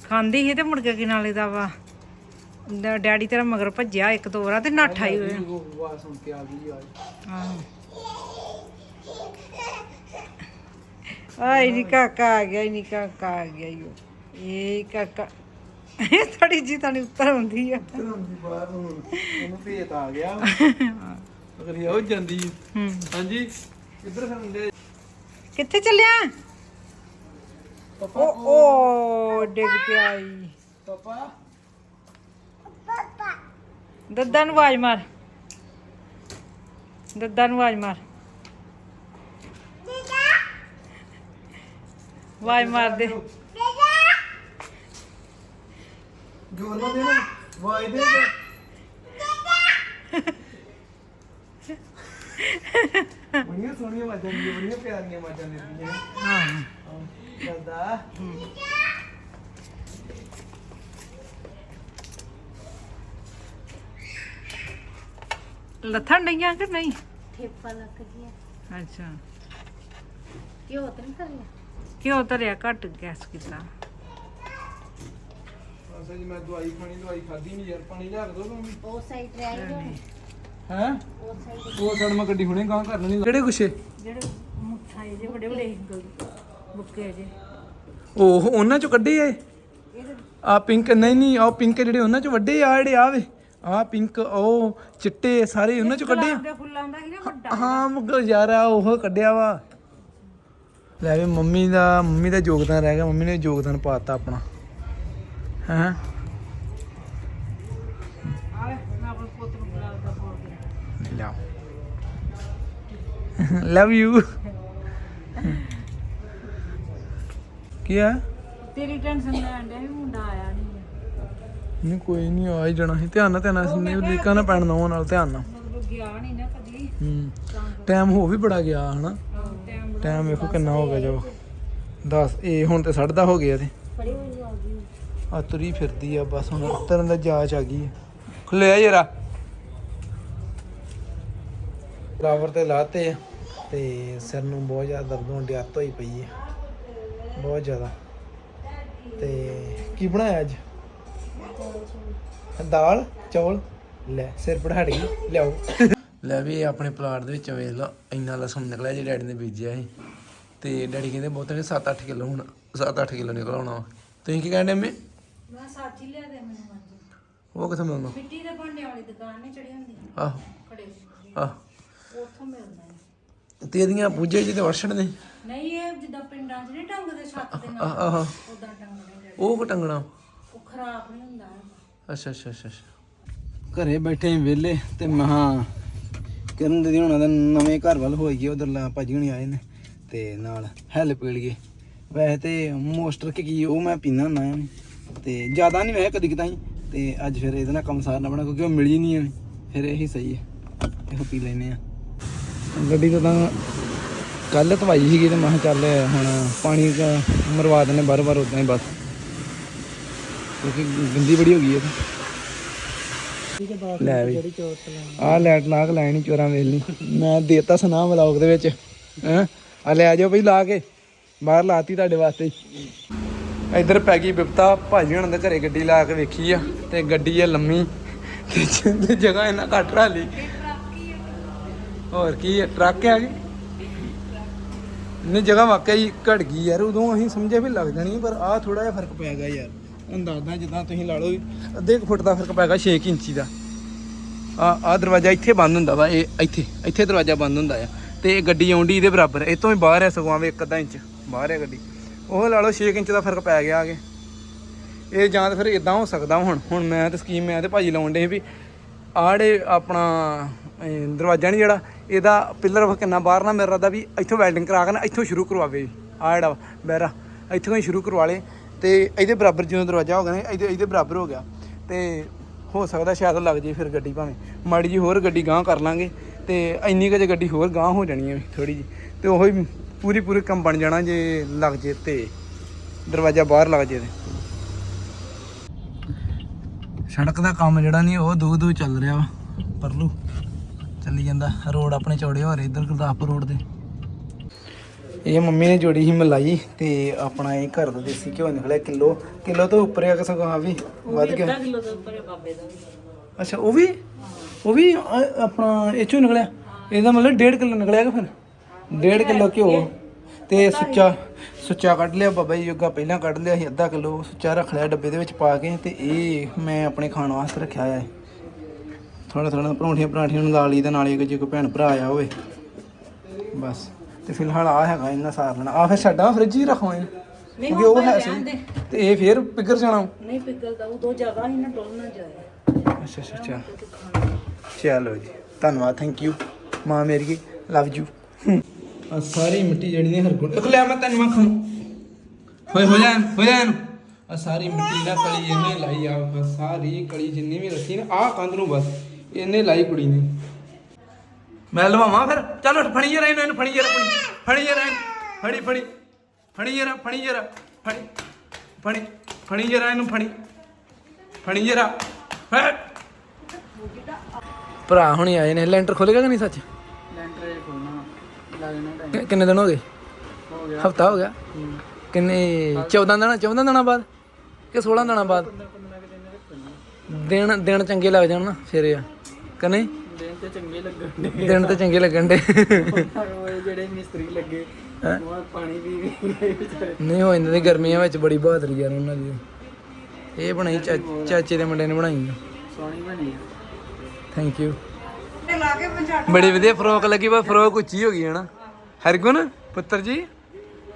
ਖਾਂਦੀ ਸੀ ਤੇ ਮੁੜ ਕੇ ਕੀ ਨਾਲੇ ਦਾ ਵਾ? ਡ- ਡੈਡੀ ਤੇਰਾ ਮਗਰ ਭੱਜਿਆ ਇੱਕ ਦੋ ਵਾਰਾ ਤੇ ਨੱਠ ਆਈ ਹੋਇਆ ਵਾਹ ਸੁਣ ਕੇ ਆ ਗਈ ਅੱਜ ਆਹੋ। ਆਈ ਨੀ ਕਾਕਾ ਆ ਗਿਆ ਨੀ ਕਾਕਾ ਆ ਗਿਆ ਈਓ ਇਹ ਕਾਕਾ। ਥੋੜੀ ਜੀ ਤਾਂ ਉੱਤਰ ਆਉਂਦੀ ਆ। ਧਰਮ ਬਾਹਰ ਨੂੰ ਉਹਨੂੰ ਭੇਤ ਆ ਗਿਆ। ਅਗਰ ਇਹ ਹੋ ਜਾਂਦੀ। ਹੈ। ਹੂੰ ਹਾਂਜੀ। ਕਿੱਧਰ ਫਿਰਦੇ ਕਿੱਥੇ ਚੱਲਿਆ? ਪਾਪਾ ਓ ਡਿੱਗ ਪਿਆ ਈ। ਪਾਪਾ। ਦੱਦਾ ਨੂੰ ਆਵਾਜ਼ ਮਾਰ। ਦੱਦਾ ਨੂੰ ਆਵਾਜ਼ ਮਾਰ। ਆਵਾਜ਼ ਮਾਰ ਦੇ। ਜੋਰ ਨਾ ਦੇਣਾ ਵਾਈ ਦੇ। ਦੇ ਬੜੀਆਂ ਸੋਹਣੀਆਂ ਆਵਾਜ਼ਾਂ ਦਿੰਦੀਆਂ ਬੜੀਆਂ ਪਿਆਰੀਆਂ ਆਵਾਜ਼ਾਂ ਦਿੰਦੀਆਂ ਹਾਂ। ਕਰਦਾ ਲੱਥਣ ਡਈਆਂ ਕਿ ਨਹੀਂ? ਠੇਪਾ ਲੱਗ ਗਿਆ। ਅੱਛਾ। ਕਿਉਂ ਤਾਂ ਨਹੀਂ ਕਰਿਆ ਕਿਉਂ ਧਰਿਆ ਘੱਟ ਗੈਸ ਕੀਤਾ। ਅਸਲ ਜੀ ਮੈਂ ਦਵਾਈ ਖਾਣੀ ਦਵਾਈ ਖਾਦੀ ਨਹੀਂ ਯਾਰ ਪਾਣੀ ਲਿਆ ਦੋ ਤੂੰ ਵੀ ਉਹ ਸਾਈਡ ਤੇ ਆਈ ਹੋਣੀ। ਹੈ? ਉਹ ਸਾਈਡ ਉਹ ਮੈਂ ਗੱਡੀ ਹੁਣੇ ਗਾਂ ਕਰ ਲੈਣੀ। ਕਿਹੜੇ ਗੁੱਸੇ? ਜਿਹੜੇ ਮੁੱਠਾਏ ਜੇ ਵੱਡੇ ਵੱਡੇ ਬੁੱਕੇ ਜੇ ਉਹ ਉਹਨਾਂ ਚੋਂ ਕੱਢੇ ਆ ਆ ਪਿੰਕ ਨਹੀਂ ਨਹੀਂ ਆ ਪਿੰਕ ਜਿਹੜੇ ਉਹਨਾਂ ਚੋਂ ਵੱਡੇ ਆ ਜਿਹੜੇ ਆ ਵੇ। ਆ ਪਿੰਕ ਉਹ ਚਿੱਟੇ ਸਾਰੇ ਉਹਨਾਂ ਚੋਂ ਕੱਢੇ। ਆ ਦੇ ਫੁੱਲਾਂ ਦਾ ਸੀ ਨਾ ਵੱਡਾ ਹਾਂ ਮਗਰ ਯਾਰ ਆ ਉਹ ਕੱਢਿਆ ਵਾ। ਲੈ ਵੀ ਮੰਮੀ ਦਾ ਮੰਮੀ ਦਾ ਯੋਗਦਾਨ ਰਹਿ ਗਿਆ ਮੰਮੀ ਨੇ ਯੋਗਦਾਨ ਪਾਤਾ ਆਪਣਾ। ਹੈ? ਆਲੇ ਮੈਂ ਆਪਣੇ ਪੁੱਤ ਨੂੰ ਬੁਲਾ ਦਾ ਫੋਨ ਕੇ ਲਿਆਓ ਲਵ ਯੂ ਕੀ ਆ? ਤੇਰੀ ਟੈਨਸ਼ਨ ਲੈਣ ਵੀ ਮੁੰਡਾ ਆਇਆ ਨਹੀਂ ਨਹੀਂ ਕੋਈ ਨਹੀਂ ਆ ਹੀ ਜਾਣਾ ਸੀ। ਧਿਆਨ ਨਾਲ ਧਿਆਨ ਨਾਲ ਸੁਣਨੇ ਲੀਕਾਂ ਨਾ ਪੈਣ ਨਾ ਨਾਲ ਧਿਆਨ ਨਾਲ। ਮਤਲਬ ਗਿਆ ਨਹੀਂ ਨਾ ਕਦੀ। ਹੂੰ ਟਾਈਮ ਹੋ ਵੀ ਬੜਾ ਗਿਆ ਹਨਾ? ਟਾਈਮ ਵੇਖੋ ਕਿੰਨਾ ਹੋ ਗਿਆ ਜੋ 10 ਇਹ ਹੁਣ ਤੇ ਸੜਦਾ ਹੋ ਗਿਆ ਤੇ। ਆ ਤੁਰੀ ਫਿਰਦੀ ਆ ਬਸ ਹੁਣ ਤਰਨ ਦਾ ਜਾਚ ਆ ਗਈ ਖੁੱਲਿਆ ਜਰਾ। ਬਰਾਬਰ ਤੇ ਲਾਤੇ ਤੇ ਸਿਰ ਨੂੰ ਬਹੁਤ ਜ਼ਿਆਦਾ ਦਰਦ ਹੋਣ ਦੀ ਆਦਤ ਹੋਈ ਪਈ ਹੈ ਬਹੁਤ ਜ਼ਿਆਦਾ। ਤੇ ਕੀ ਬਣਾਇਆ ਅੱਜ? ਦਾਲ ਚੌਲ ਲੈ ਸਿਰ ਪੜਾੜ ਗਈ ਲਿਆਓ। ਲੈ ਵੀ ਇਹ ਆਪਣੇ ਪਲਾਟ ਦੇ ਵਿੱਚ ਵੇਖ ਲਾ ਇੰਨਾ ਲਸਣ ਨਿਕਲਿਆ ਜੇ ਡੈਡੀ ਨੇ ਬੀਜਿਆ ਸੀ। ਤੇ ਡੈਡੀ ਕਹਿੰਦੇ ਬਹੁਤ ਨੇ 7-8 ਕਿਲੋ ਹੁਣ 7-8 ਕਿਲੋ ਨਿਕਲ ਆਉਣਾ ਵਾ। ਤੁਸੀਂ ਕੀ ਕਹਿੰਦੇ ਅੰਮੀ ਮੈਂ ਸਾਚੀ ਲਿਆ ਦੇ ਮੈਨੂੰ ਅੱਜ ਉਹ ਕਿੱਥੇ ਮਿਲਣਾ? ਮਿੱਟੀ ਦੇ ਭਾਂਡੇ ਵਾਲੀ ਦੁਕਾਨ ਨਹੀਂ ਚੜੀ ਹੁੰਦੀ? ਆਹ। ਖੜੇ ਆਹ। ਉੱਥੋਂ ਮਿਲਦਾ ਹੈ ਤੇ ਇਹਦੀਆਂ ਪੂਜੇ ਜਿਹਦੇ ਵਰਸ਼ਣ ਨੇ? ਨਹੀਂ ਇਹ ਜਿੱਦਾਂ ਪਿੰਡਾਂ 'ਚ ਨਹੀਂ ਟੰਗਦੇ ਛੱਤ ਦੇ ਨਾਲ ਆਹ ਆਹ। ਉਦਾਂ ਟੰਗਦੇ ਜਿਹੜੇ ਉਹ ਕੋ ਟੰਗਣਾ? ਖਰਾਬ ਨਹੀਂ ਹੁੰਦਾ। ਹੈਗਾ। ਅੱਛਾ ਅੱਛਾ ਅੱਛਾ ਅੱਛਾ। ਘਰੇ ਬੈਠੇ ਵਿਹਲੇ ਤੇ ਮਹਾ ਕਰਨ ਦੇ ਹੁਣਾਂ ਦਾ ਨਵੇਂ ਘਰ ਵੱਲ ਹੋਈ ਗਏ ਉਧਰਲਾ ਭਾਜੀ ਹੁਣੀ ਆਏ ਨੇ ਤੇ ਨਾਲ ਹੈਲ ਪੀੜ ਗਏ ਵੈਸੇ ਤੇ ਮੋਸਟਰ ਕਿ ਕੀ ਉਹ ਮੈਂ ਪੀਣਾ ਹੁੰਦਾ ਆ ਤੇ ਜ਼ਿਆਦਾ ਨਹੀਂ ਵੈਸੇ ਕਦੀ ਕਿਤਾਈ। ਤੇ ਅੱਜ ਫਿਰ ਇਹਦੇ ਨਾਲ ਕੰਮ ਸਾਰਨਾ ਬਣਾ ਕਿਉਂਕਿ ਉਹ ਮਿਲੀ ਨਹੀਂ ਐ ਫਿਰ ਇਹੀ ਸਹੀ ਹੈ। ਇਹੋ ਪੀ ਲੈਨੇ ਆ ਗੱਡੀ ਤਾਂ ਤਾਂ ਕੱਲ ਧਵਾਈ ਸੀਗੀ ਤੇ ਮੈਂ ਕਿਹਾ ਚੱਲ ਹੁਣ ਪਾਣੀ ਦਾ ਮਰਵਾ ਦਿੰਨੇ ਬਾਰ ਬਾਰ ਉਦਾਂ ਹੀ ਬਸ। ਕਿਉਂਕਿ ਗੰਦੀ ਬੜੀ ਹੋ ਗਈ ਹੈ। ਲੈ ਵੀ। ਆ। ਲੈਟ ਲਾ ਕੇ ਲੈਣੀ ਚੋਰਾਂ ਵੇਖ ਲਈ ਮੈਂ ਦੇਤਾ ਸੁਨਾ ਵਲੌਗ ਦੇ ਵਿੱਚ। ਹੈ? ਆ ਲੈ ਜਾਓ ਬਈ ਲਾ ਕੇ। ਬਾਹਰ ਲਾਤੀ ਤੁਹਾਡੇ ਵਾਸਤੇ। ਇੱਧਰ ਪੈ ਗਈ ਬਿਪਤਾ। ਭਾਜੀ ਹੁਣਾਂ ਦੇ ਘਰੇ ਗੱਡੀ ਲਾ ਕੇ ਵੇਖੀ ਆ ਤੇ ਗੱਡੀ ਆ ਲੰਮੀ। ਤੇ ਜ- ਜਗ੍ਹਾ ਇਹਨਾਂ ਘੱਟ ਰਾਲੀ। ਹੋਰ ਕੀ ਹੈ ਟਰੱਕ ਆ ਗਈ ਨਹੀਂ ਜਗ੍ਹਾ ਵਾਕਈ ਘਟ ਗਈ ਯਾਰ ਉਦੋਂ ਅਸੀਂ ਸਮਝੇ ਵੀ ਲੱਗ ਜਾਣੀ ਪਰ ਆਹ ਥੋੜਾ ਜਿਹਾ ਫ਼ਰਕ ਪੈ ਗਿਆ ਯਾਰ। ਅੰਦਾਜ਼ਾ ਜਿੱਦਾਂ ਤੁਸੀਂ ਲਾ ਲਓ ਵੀ ਅੱਧੇ ਕੁ ਫੁੱਟ ਦਾ ਫ਼ਰਕ ਪੈ ਗਿਆ 6 ਇੰਚੀ ਦਾ। ਆ ਆ ਦਰਵਾਜ਼ਾ ਇੱਥੇ ਬੰਦ ਹੁੰਦਾ ਵਾ, ਇਹ ਇੱਥੇ ਇੱਥੇ ਦਰਵਾਜ਼ਾ ਬੰਦ ਹੁੰਦਾ ਆ। ਤੇ ਇਹ ਗੱਡੀ ਆਉਂਦੀ ਇਹਦੇ ਬਰਾਬਰ, ਇਹ ਤੋਂ ਹੀ ਬਾਹਰ ਹੈ ਸਗੋਂ, ਆਵੇ ਇੱਕ ਅੱਧਾ ਇੰਚ, ਬਾਹਰ ਹੈ ਗੱਡੀ। ਉਹ ਲਾ ਲਓ 6 ਇੰਚ ਦਾ ਫ਼ਰਕ ਪੈ ਗਿਆ ਆਗੇ ਇਹ ਜਾਂ ਤਾਂ ਫਿਰ ਇਦਾਂ ਹੋ ਸਕਦਾ ਹੁਣ ਹੁਣ ਮੈਂ ਤੇ ਸਕੀਮ, ਮੈਂ ਤੇ ਭਾਜੀ ਲਾਉਣ ਦੇ ਵੀ ਆੜੇ ਆਪਣਾ ਦਰਵਾਜ਼ਾ ਨਹੀਂ ਜਿਹੜਾ, ਇਹਦਾ ਪਿੱਲਰ ਕਿੰਨਾ ਬਾਹਰ ਨਾ ਮੇਰਾ ਦਾ ਵੀ ਇੱਥੋਂ ਵੈਲਡਿੰਗ ਕਰਾ ਕੇ ਨਾ ਇੱਥੋਂ ਸ਼ੁਰੂ ਕਰਵਾਵੇ। ਆ ਜਿਹੜਾ ਬੈਰਾ ਇੱਥੋਂ ਹੀ ਸ਼ੁਰੂ ਕਰਵਾ ਲੇ ਤੇ ਇਹਦੇ ਬਰਾਬਰ ਜਿਉਂ ਦਰਵਾਜ਼ਾ ਹੋ ਗਿਆ ਨਾ, ਇਹਦੇ ਇਹਦੇ ਬਰਾਬਰ ਹੋ ਗਿਆ। ਤੇ ਹੋ ਸਕਦਾ ਸ਼ਾਇਦ ਲੱਗ ਜੇ ਫਿਰ ਗੱਡੀ ਭਾਵੇਂ। ਮਾੜੀ ਜੀ ਹੋਰ ਗੱਡੀ ਗਾਂਹ ਕਰ ਲਾਂਗੇ, ਤੇ ਇੰਨੀ ਕੁ ਜੇ ਗੱਡੀ ਹੋਰ ਗਾਂਹ ਹੋ ਜਾਣੀ ਹੈ ਥੋੜੀ ਜੀ ਤੇ ਉਹ ਹੀ ਪੂਰੀ ਪੂਰੀ ਕੰਮ ਬਣ ਜਾਣਾ ਜੇ ਲੱਗ ਜੇ ਤੇ। ਦਰਵਾਜ਼ਾ ਬਾਹਰ ਲੱਗ ਜੇ ਤੇ। ਸੜਕ ਦਾ ਕੰਮ ਜਿਹੜਾ ਨਹੀਂ ਉਹ ਦੂ ਦੂ ਚੱਲ ਰਿਹਾ ਵਾ। ਪਰਲੂ, ਚੱਲੀ ਜਾਂਦਾ। ਰੋਡ ਆਪਣੇ ਚੌੜੇ ਹੋ ਰਹੇ, ਇੱਧਰ ਗੁਰਦਾਸਪੁਰ ਰੋਡ ਦੇ ਇਹ ਮੰਮੀ ਨੇ ਜੋੜੀ ਸੀ ਮਲਾਈ ਤੇ ਆਪਣਾ ਇਹ ਘਰ ਦਾ ਦੇਸੀ ਘਿਓ ਨਿਕਲਿਆ ਕਿਲੋ। ਕਿਲੋ ਤੋਂ ਉੱਪਰ ਆ ਸਗੋਂ ਆ ਵੀ ਵੱਧ ਗਿਆ? ਕਿਲੋ ਤੋਂ ਉੱਪਰ ਬਾਬੇ ਦਾ ਅੱਛਾ ਉਹ ਵੀ? ਉਹ ਵੀ ਅ- ਆਪਣਾ ਇਹ ਚੋਂ ਨਿਕਲਿਆ? ਇਹਦਾ ਮਤਲਬ 1.5 ਕਿਲੋ ਨਿਕਲਿਆ ਕਿ ਫਿਰ? 1.5 ਕਿਲੋ ਘਿਓ। ਤੇ ਸੁੱਚਾ ਸੁੱਚਾ ਕੱਢ ਲਿਆ ਬਾਬਾ ਜੀ ਜੋਗਾ ਪਹਿਲਾਂ ਕੱਢ ਲਿਆ ਸੀ ਅੱਧਾ ਕਿਲੋ ਸੁੱਚਾ ਰੱਖ ਲਿਆ ਡੱਬੇ ਦੇ ਵਿੱਚ ਪਾ ਕੇ ਤੇ ਇਹ ਮੈਂ ਆਪਣੇ ਖਾਣ ਵਾਸਤੇ ਰੱਖਿਆ ਹੋਇਆ ਹੈ ਥੋੜਾ ਥੋੜਾ ਪਰੌਂਠੀਆਂ ਪਰਾਂਠੀਆਂ ਨੂੰ ਲਾ ਲਈ ਤੇ ਨਾਲੇ ਜੇ ਕੋਈ ਭੈਣ ਭਰਾ ਆਇਆ ਹੋਵੇ ਬਸ। ਤੇ ਫਿਲਹਾਲ ਆ ਹੈਗਾ ਇਹਨਾਂ ਸਾਰ ਲੈਣਾ ਆ ਫਿਰ ਛੱਡਾ ਫ੍ਰਿਜ ਹੀ ਰੱਖੋ ਇਹ। ਕਿਉਂਕਿ ਉਹ ਹੈ ਸੀ। ਤੇ ਇਹ ਫੇਰ ਪਿਗਰ ਜਾਣਾ। ਨਹੀਂ ਪਿਗਲਦਾ ਉਹ ਦੋ ਜਗ੍ਹਾ ਹੀ ਨਾ ਡੋਲ ਨਾ ਜਾਏ। ਅੱਛਾ ਅੱਛਾ ਅੱਛਾ। ਚਲੋ ਜੀ ਧੰਨਵਾਦ ਥੈਂਕ ਯੂ ਮਾਂ ਮੇਰੀ ਲਵ ਯੂ ਆ ਸਾਰੀ ਮਿੱਟੀ ਜਿਹੜੀ ਨੇ ਹਰਗੁਣ ਇੱਕ ਲੈ ਮੈਂ ਤੈਨੂੰ ਮੱਖਾਂ ਹੋਏ ਹੋ ਜਾ ਹੋ ਜਾ ਇਹਨੂੰ ਆ ਸਾਰੀ ਮਿੱਟੀ ਦਾ ਕਲੀ ਇਹਨੇ ਲਾਈ ਆ ਬਸ ਸਾਰੀ ਕਲੀ ਜਿੰਨੀ ਵੀ ਰੱਖੀ ਨਾ ਆ ਕੰਧ ਨੂੰ ਬਸ ਇਹਨੇ ਲਾਈ ਕੁੜੀ ਨੇ। ਮੈਂ ਲਵਾਵਾਂ ਫਿਰ। ਚੱਲ ਉੱਠ ਫੜੀ ਜਰਾ ਇਹਨੂੰ ਇਹਨੂੰ ਫੜੀ ਜਰਾ ਫੜੀ। ਫੜੀ ਜਰਾ ਫੜੀ ਫੜੀ। ਫੜੀ ਜਰਾ ਫੜੀ ਜਰਾ। ਫੜੀ ਫੜੀ ਫੜੀ ਜਰਾ ਇਹਨੂੰ ਫੜੀ। ਫੜੀ ਜਰਾ। ਭਰਾ ਹੁਣੀ ਆਏ ਨੇ ਲੈਂਟਰ ਖੁੱਲੇਗਾ ਕਿ ਨਹੀਂ ਸੱਚ? ਲੈਂਟਰ ਖੋਲਣਾ ਲੱਗਣਾ ਕਿੰਨੇ ਦਿਨ ਹੋ ਗਏ? ਹੋ ਗਿਆ। ਹਫਤਾ ਹੋ ਗਿਆ? ਕਿੰਨੇ 14 ਦਿਨ 14 ਦਿਨਾਂ ਬਾਅਦ? ਕਿ 16 ਦਿਨਾਂ ਬਾਅਦ? ਦਿਨ ਦਿਨ ਚੰਗੇ ਲੱਗ ਜਾਣ ਨਾ ਫਿਰ ਆ ਕਿ ਨਹੀਂ? ਦਿਨ ਤੇ ਚੰਗੇ ਲੱਗਣ ਦੇ। ਦਿਨ ਤਾਂ ਚੰਗੇ ਲੱਗਣ ਦੇ। ਉਹ ਜਿਹੜੇ ਮਿਸਤਰੀ ਲੱਗੇ ਉਹ ਪਾਣੀ ਵਿਚਾਰੇ। ਨਹੀਂ ਹੋ ਜਾਂਦੇ ਗਰਮੀਆਂ ਵਿੱਚ ਬੜੀ ਬਹਾਦਰੀ ਯਾਰ ਉਹਨਾਂ ਦੀ। ਇਹ ਬਣਾਈ ਚਾਚੇ ਦੇ ਮੁੰਡੇ ਨੇ ਬਣਾਈ ਆ। ਸੋਹਣੀ ਬਣੀ ਆ। ਥੈਂਕ ਯੂ ਬੜੀ ਵਧੀਆ ਫਰੋਕ ਲੱਗੀ ਪਰ ਫਰੋਕ ਉੱਚੀ ਹੋ ਗਈ ਹੈ ਨਾ। ਹਰਗੁਣ ਪੁੱਤਰ ਜੀ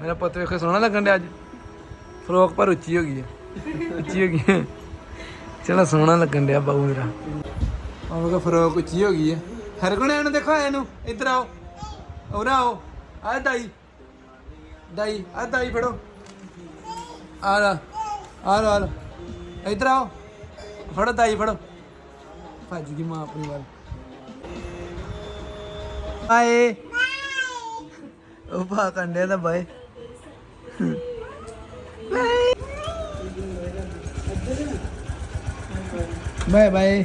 ਮੇਰਾ ਪੁੱਤ ਵੇਖੋ ਸੋਹਣਾ ਲੱਗਣ ਡਿਆ ਅੱਜ। ਫਰੋਕ ਪਰ ਉੱਚੀ ਹੋ ਗਈ ਹੈ। ਉੱਚੀ ਹੋ ਗਈ ਹੈ। ਚਲੋ ਸੋਹਣਾ ਲੱਗਣ ਡਿਆ ਬਾਬੂ ਮੇਰਾ। ਉਹ ਕੋ ਫਰੋਕ ਉੱਚੀ ਹੋ ਗਈ ਹੈ। ਹਰਗੁਣ ਇਹਨੂੰ ਦੇਖੋ ਇਹਨੂੰ, ਇੱਧਰ ਆਓ, ਉਰੇ ਆਓ, ਆ ਦਾਈ ਦਾਈ ਆ ਦਾਈ ਫੜੋ। ਆ ਲਾ ਆ ਲਾ ਇੱਧਰ ਆਓ, ਫੜੋ ਦਾਈ ਫੜੋ। ਭੱਜ ਗਈ ਮਾਂ ਆਪਣੀ ਵੱਲ। ਆਏ ਉਹ ਭਾ ਕੰਡੇ ਦਾ ਬਾਏ। Bye bye.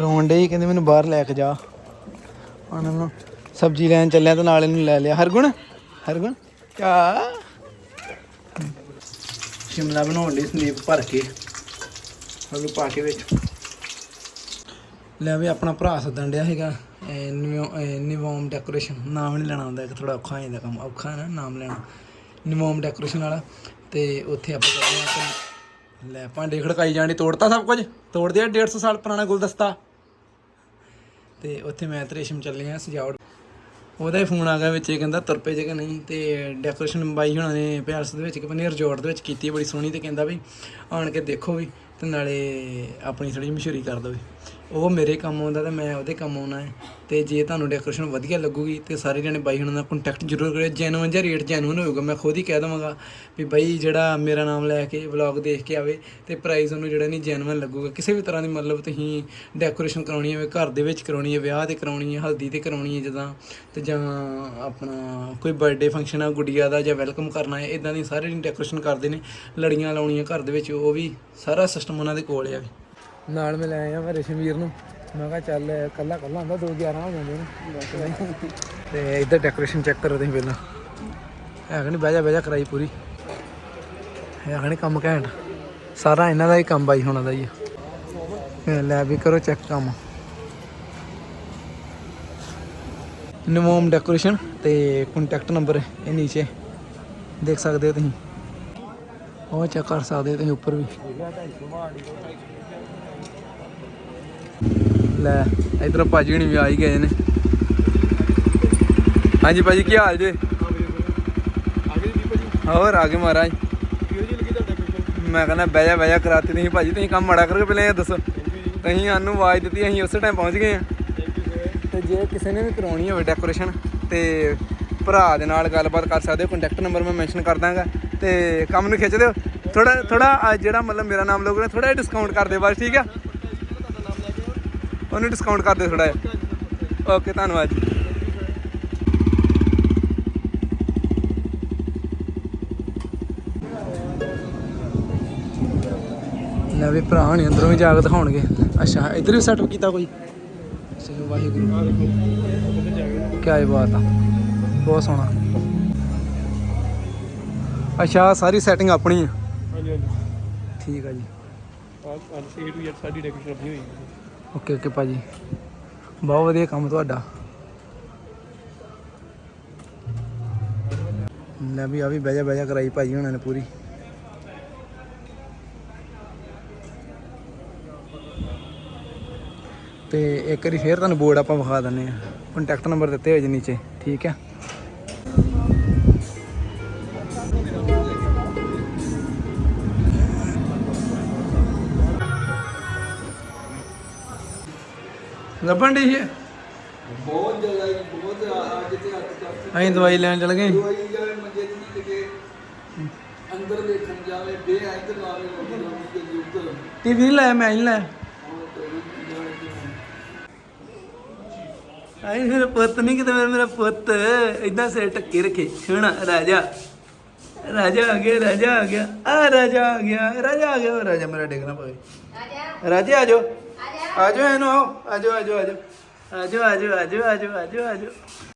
ਰੋਂਡੇ ਹੀ ਕਹਿੰਦੇ ਮੈਨੂੰ ਬਾਹਰ ਲੈ ਕੇ ਜਾ। ਉਹਨਾਂ ਨੂੰ ਸਬਜ਼ੀ ਲੈਣ ਚੱਲਿਆ ਤਾਂ ਨਾਲ ਇਹਨੂੰ ਲੈ ਲਿਆ। ਹਰਗੁਣ ਹਰਗੁਣ। ਕਾ ਸ਼ਿਮਲਾ ਬਣਾਉਣ ਲਈ ਸੰਦੀਪ ਭਰ ਕੇ। ਉਹਨੂੰ ਪਾ ਕੇ ਵਿੱਚ। ਲੈ ਵੀ ਆਪਣਾ ਭਰਾ ਸੱਦਣ ਡਿਆ ਹੈਗਾ ਨਿਵੋਮ ਡੈਕੋਰੇਸ਼ਨ ਨਾਮ ਨਹੀਂ ਲੈਣਾ ਹੁੰਦਾ ਇੱਕ ਥੋੜਾ ਔਖਾ ਹੋ ਜਾਂਦਾ ਕੰਮ। ਔਖਾ ਹੈ ਨਾ ਨਾਮ ਲੈਣਾ। ਨਿਵੋਮ ਡੈਕੋਰੇਸ਼ਨ ਵਾਲਾ। ਤੇ ਉੱਥੇ ਆਪਾਂ ਹਾਂ ਤੇ ਲੈ, ਭਾਂਡੇ ਖੜਕਾਈ ਜਾਣੀ, ਤੋੜਤਾ ਸਭ ਕੁਝ? ਤੋੜ ਦਿਆ 150 ਸਾਲ ਪੁਰਾਣਾ ਗੁਲਦਸਤਾ? ਤੇ ਉੱਥੇ ਮੈਂ ਤੇ ਰੇਸ਼ਮ ਚੱਲੇ ਆ, ਸਜਾਵਟ। ਉਹਦਾ ਹੀ ਫੋਨ ਆ ਗਿਆ ਵਿੱਚ, ਇਹ ਕਹਿੰਦਾ ਤੁਰ ਪਏ ਜੇ ਕਿ ਨਹੀਂ? ਤੇ ਡੈਕੋਰੇਸ਼ਨ ਬਾਈ ਹੁਣਾਂ ਨੇ ਪਿਆਰਸ ਦੇ ਵਿੱਚ ਕਿ ਪਨੀ ਰਿਜ਼ੋਰਟ ਦੇ ਵਿੱਚ ਕੀਤੀ, ਬੜੀ ਸੋਹਣੀ ਤੇ ਕਹਿੰਦਾ ਵੀ ਆਣ ਕੇ ਦੇਖੋ ਵੀ, ਤੇ ਨਾਲੇ ਆਪਣੀ ਥੋੜੀ ਮਸ਼ਹੂਰੀ ਕਰ ਦੋ ਵੀ। ਉਹ ਮੇਰੇ ਕੰਮ ਆਉਂਦਾ ਤੇ ਮੈਂ ਉਹਦੇ ਕੰਮ ਆਉਣਾ ਹੈ। ਤੇ ਜੇ ਤੁਹਾਨੂੰ ਡੈਕੋਰੇਸ਼ਨ ਵਧੀਆ ਲੱਗੂਗੀ ਤੇ ਸਾਰੇ ਜਣੇ ਬਾਈ ਹੁਣਾਂ ਨਾਲ ਕੰਟੈਕਟ ਜ਼ਰੂਰ ਕਰਿਓ। ਜੈਨੂਨ ਜਿਹਾ ਰੇਟ ਜੈਨੂਨ ਹੋਊਗਾ, ਮੈਂ ਖੁਦ ਹੀ ਕਹਿ ਦਵਾਂਗਾ ਵੀ ਬਾਈ ਜਿਹੜਾ ਮੇਰਾ ਨਾਮ ਲੈ ਕੇ ਵਲੌਗ ਦੇਖ ਕੇ ਆਵੇ ਤੇ ਪ੍ਰਾਈਸ ਉਹਨੂੰ ਜਿਹੜਾ ਨਹੀਂ ਜੈਨੂਨ ਲੱਗੂਗਾ। ਕਿਸੇ ਵੀ ਤਰ੍ਹਾਂ ਦੀ ਮਤਲਬ ਤੁਸੀਂ ਡੈਕੋਰੇਸ਼ਨ ਕਰਾਉਣੀ ਹੋਵੇ ਘਰ ਦੇ ਵਿੱਚ ਕਰਾਉਣੀ ਹੈ, ਵਿਆਹ ਤੇ ਕਰਾਉਣੀ ਹੈ, ਹਲਦੀ ਤੇ ਕਰਾਉਣੀ ਹੈ ਜਦਾਂ, ਤੇ ਜਾਂ ਆਪਣਾ ਕੋਈ ਬਰਥਡੇ ਫੰਕਸ਼ਨ ਆ ਗੁੱਡੀਆ ਦਾ ਜਾਂ ਵੈਲਕਮ ਕਰਨਾ ਹੈ ਇਦਾਂ ਦੀ ਸਾਰੇ ਡੈਕੋਰੇਸ਼ਨ ਕਰਦੇ ਨੇ। ਲੜੀਆਂ ਲਾਉਣੀਆਂ ਘਰ ਦੇ ਵਿੱਚ, ਉਹ ਵੀ ਸਾਰਾ ਸਿਸਟਮ ਉਹਨਾਂ ਦੇ ਕੋਲ ਆ। ਨਾਲ ਮੈਂ ਲੈ ਆਇਆ ਮੈਂ ਰੇਸ਼ਮਵੀਰ ਨੂੰ। ਮੈਂ ਕਿਹਾ ਚੱਲ, ਕੱਲਾ ਕੱਲਾ ਹੁੰਦਾ 2 11 ਹੋ ਜਾਂਦੇ ਨੇ। ਤੇ ਇੱਧਰ ਡੈਕੋਰੇਸ਼ਨ ਚੈੱਕ ਕਰੋ ਤੁਸੀਂ ਪਹਿਲਾਂ। ਹੈ ਨਹੀਂ ਬਹਿ ਜਾ ਬਹਿ ਜਾ ਕਰਾਈ ਪੂਰੀ। ਹੈ ਨਹੀਂ ਕੰਮ ਘੈਂਟ। ਸਾਰਾ ਇਹਨਾਂ ਦਾ ਹੀ ਕੰਮ ਬਾਈ ਹੋਣਾ ਦਾ ਹੀ ਲੈ ਵੀ ਕਰੋ ਚੈੱਕ ਕੰਮ। ਨਵੋਮ ਡੈਕੋਰੇਸ਼ਨ ਤੇ ਕੰਟੈਕਟ ਨੰਬਰ ਇਹ ਨੀਚੇ। ਦੇਖ ਸਕਦੇ ਹੋ ਤੁਸੀਂ। ਉਹ ਚੈੱਕ ਕਰ ਸਕਦੇ ਹੋ ਤੁਸੀਂ ਉੱਪਰ ਵੀ। ਲੈ, ਇਧਰ ਭਾਜੀ ਹੁਣੀ ਵੀ ਆ ਹੀ ਗਏ ਨੇ। ਹਾਂਜੀ ਭਾਜੀ, ਕੀ ਹਾਲ ਜੇ? ਹੋਰ, ਆ ਗਏ ਮਹਾਰਾਜ। ਮੈਂ ਕਹਿੰਦਾ, ਬਹਿ ਜਾ ਬਹਿ ਜਾ, ਕਰਾਤੀ ਤੁਸੀਂ ਭਾਜੀ, ਤੁਸੀਂ ਕੰਮ ਮਾੜਾ ਕਰਕੇ ਪਹਿਲਾਂ ਇਹ ਦੱਸੋ। ਤੁਸੀਂ ਸਾਨੂੰ ਆਵਾਜ਼ ਦਿੱਤੀ, ਅਸੀਂ ਉਸੇ ਟਾਈਮ ਪਹੁੰਚ ਗਏ ਆ ਤੇ ਜੇ ਕਿਸੇ ਨੇ ਵੀ ਕਰਾਉਣੀ ਹੋਵੇ ਡੈਕੋਰੇਸ਼ਨ ਤੇ ਭਰਾ ਦੇ ਨਾਲ ਗੱਲਬਾਤ ਕਰ ਸਕਦੇ ਹੋ ਕੰਟੈਕਟ ਨੰਬਰ ਮੈਂ ਮੈਂਸ਼ਨ ਕਰ ਦਾਂਗਾ। ਤੇ ਕੰਮ ਨੂੰ ਖਿੱਚ ਦਿਓ ਥੋੜਾ ਥੋੜਾ ਜਿਹੜਾ ਮਤਲਬ ਮੇਰਾ ਨਾਮ ਲੋਗੇ ਥੋੜਾ ਜਿਹਾ ਡਿਸਕਾਊਂਟ ਕਰ ਦਿਓ ਬਸ, ਠੀਕ ਆ? ਉਹਨੂੰ ਡਿਸਕਾਊਂਟ ਕਰ ਦਿਓ ਥੋੜਾ ਜਿਹਾ। ਓਕੇ ਧੰਨਵਾਦ ਜੀ। ਲੈ ਵੀ ਭਰਾ ਹਣੀ ਅੰਦਰੋਂ ਵੀ ਜਾ ਕੇ ਦਿਖਾਉਣਗੇ। ਅੱਛਾ ਇੱਧਰ ਵੀ ਸੈਟਅਪ ਕੀਤਾ ਕੋਈ? ਚਲੋ ਵਾਹਿਗੁਰੂ। ਕੀ ਆਈ ਬਾਤ ਆ। ਬਹੁਤ ਸੋਹਣਾ। ਅੱਛਾ ਸਾਰੀ ਸੈਟਿੰਗ ਆਪਣੀ ਆ। ਹਾਂਜੀ ਹਾਂਜੀ। ਠੀਕ ਆ ਜੀ। ਅੱਜ ਅੱਜ ਏ ਟੂ ਜ਼ੈਡ ਸਾਡੀ ਡੈਕੋਰੇਸ਼ਨ ਆਪਣੀ ਹੋਈ ਓਕੇ ਓਕੇ ਭਾਜੀ। ਬਹੁਤ ਵਧੀਆ ਕੰਮ ਤੁਹਾਡਾ। ਲੈ ਵੀ ਆ ਵੀ ਬਹਿ ਜਾ ਬਹਿ ਜਾ ਕਰਾਈ ਭਾਜੀ ਉਹਨਾਂ ਨੇ ਪੂਰੀ। ਤੇ ਇੱਕ ਵਾਰੀ ਫੇਰ ਤੁਹਾਨੂੰ ਬੋਰਡ ਆਪਾਂ ਵਿਖਾ ਦਿੰਨੇ ਆ ਕੰਟੈਕਟ ਨੰਬਰ ਦਿੱਤੇ ਹੋਏ ਜੀ ਨੀਚੇ, ਠੀਕ ਹੈ? ਲੱਭਣ ਦੀ ਹੈ ਬਹੁਤ ਜ਼ਿਆਦਾ ਜੀ, ਬਹੁਤ ਅੱਜ ਤੇ ਅੱਜ ਤੱਕ ਅਸੀਂ ਦਵਾਈ ਲੈਣ ਚਲ ਗਏ। ਦਵਾਈ ਜਾਵੇ ਮੰਜੇ ਤੇ ਨਹੀਂ ਲੱਗੇ ਅੰਦਰ ਵੇਖਣ ਜਾਵੇ ਬੇ ਇੱਧਰ ਆਵੇ ਲੋਕੀ ਲੋਕੀ ਦੇ ਉੱਤਰ ਟੀਵੀ ਨਹੀਂ ਲਾਇਆ ਮੈਂ ਨਹੀਂ ਲਾਇਆ। ਆਈ ਮੇਰਾ ਪੁੱਤ ਨਹੀਂ ਕਿਤੇ ਮੇਰਾ ਮੇਰਾ ਪੁੱਤ। ਇਦਾਂ ਸਿਰ ਟੱਕੇ ਰੱਖੇ। ਸੋਹਣਾ ਰਾਜਾ। ਰਾਜਾ ਆ ਗਿਆ ਰਾਜਾ ਆ ਗਿਆ। ਆ ਰਾਜਾ ਆ ਗਿਆ ਰਾਜਾ ਆ ਗਿਆ। ਰਾਜਾ ਮੇਰਾ ਡਿੱਗਣਾ ਪਵੇ। ਰਾਜਾ। ਆ ਜਾਓ ਆ ਜਾਓ। ਇਹਨੂੰ ਆਓ ਆ ਜਾਓ ਆ ਜਾਓ ਆ ਜਾਓ ਆ ਜਾਓ